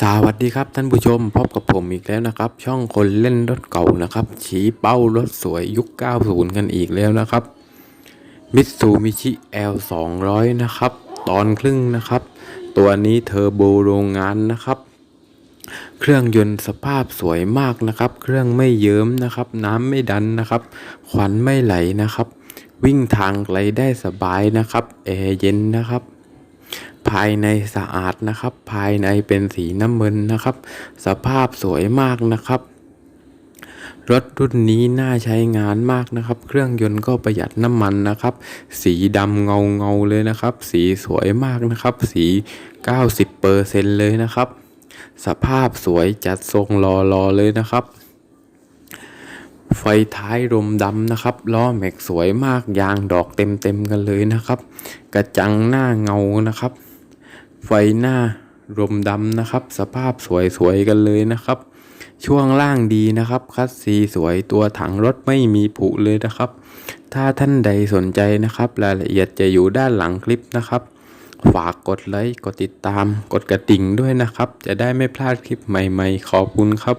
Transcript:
สวัสดีครับท่านผู้ชมพบกับผมอีกแล้วนะครับ ช่องคนเล่นรถเก่านะครับ ชี้เป้ารถสวยยุค 90 กันอีกแล้วนะครับมิตซูมิชิ L 2 0 0นะครับ ตอนครึ่งนะครับ ตัวนี้เทอร์โบโรงงานนะครับ เครื่องยนต์สภาพสวยมากนะครับ เครื่องไม่เยิ้มนะครับ น้ำไม่ดันนะครับ ควันไม่ไหลนะครับ วิ่งทางไกลได้สบายนะครับแอร์เย็นนะครับ ภายในสะอาดนะครับ ภายในเป็นสีน้ำเงินนะครับ สภาพสวยมากนะครับ รถรุ่นนี้น่าใช้งานมากนะครับ เครื่องยนต์ก็ประหยัดน้ำมันนะครับ สีดำเงาเงาๆเลยนะครับ สีสวยมากนะครับ สี 90%เลยนะครับ สภาพสวยจัดทรงรอรอๆเลยนะครับ ไฟท้ายรมดำนะครับล้อแม็กสวยมากยางดอกเต็มเต็มๆกันเลยนะครับ กระจังหน้าเงานะครับ ไฟหน้ารมดำนะครับ สภาพสวยๆกันเลยนะครับ ช่วงล่างดีนะครับคัสซีสวยตัวถังรถไม่มีผุเลยนะครับ ถ้าท่านใดสนใจนะครับ รายละเอียดจะอยู่ด้านหลังคลิปนะครับฝากกดไลค์ กดติดตาม กดกระดิ่งด้วยนะครับ จะได้ไม่พลาดคลิปใหม่ๆ ขอบคุณครับ